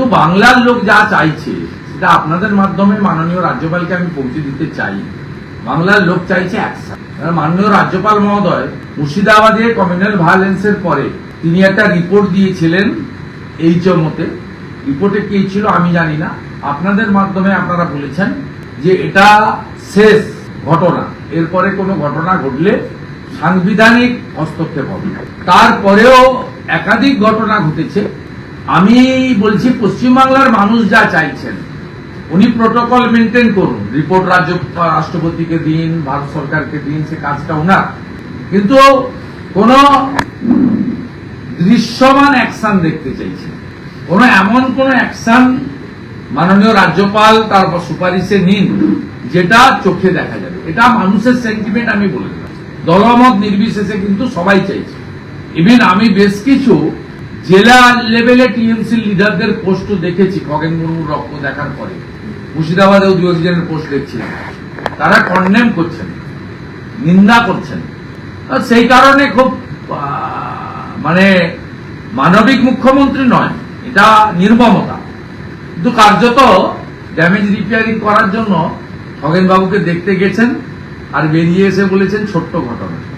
কিন্তু বাংলার লোক যা চাইছে, সেটা আপনাদের মাধ্যমে মাননীয় রাজ্যপালকে আমি পৌঁছে দিতে চাই। বাংলার লোক চাইছে অ্যাকশন মাননীয় রাজ্যপাল মহোদয় মুর্শিদাবাদে কমিউনাল ভায়োলেন্সের পরে তিনি একটা রিপোর্ট দিয়েছিলেন এইচএমওতে। রিপোর্টে কি ছিল আমি জানি না। আপনাদের মাধ্যমে আপনারা বলেছেন যে এটা শেষ ঘটনা। এরপরে কোনো ঘটনা ঘটলে সাংবিধানিক হস্তক্ষেপ হবে। তারপরেও একাধিক ঘটনা ঘটেছে। আমি বলছি, পশ্চিমবাংলার মানুষ যা চাইছেন, উনি প্রোটোকল মেনটেন করুন। রিপোর্ট রাজ্য রাষ্ট্রপতিকে দিন, ভারত সরকারকে দিন, সে কাজটা ওনার কিন্তু কোন দৃশ্যমান অ্যাকশন দেখতে চাইছে কোন এমন কোন অ্যাকশন মাননীয় রাজ্যপাল তার সুপারিশে নিন, যেটা চোখে দেখা যাবে। এটা মানুষের সেন্টিমেন্ট আমি বলে দিলাম। দলমত নির্বিশেষে কিন্তু সবাই চাইছে। ইভিন আমি বেশ কিছু জেলা লেভেলে টিএমসি লিডারদের পোস্ট দেখেছি, খগেন মুর্মুর রক্ত দেখার পরে। মুর্শিদাবাদেও দু একজনের পোস্ট দেখছিলাম তারা কন্ডেম করছেন, নিন্দা করছেন। সেই কারণে খুব মানে মানবিক মুখ্যমন্ত্রী নয়, এটা নির্মমতা। কিন্তু কার্যত ড্যামেজ রিপেয়ারিং করার জন্য খগেনবাবুকে দেখতে গেছেন আর বেরিয়ে এসে বলেছেন ছোট্ট ঘটনা।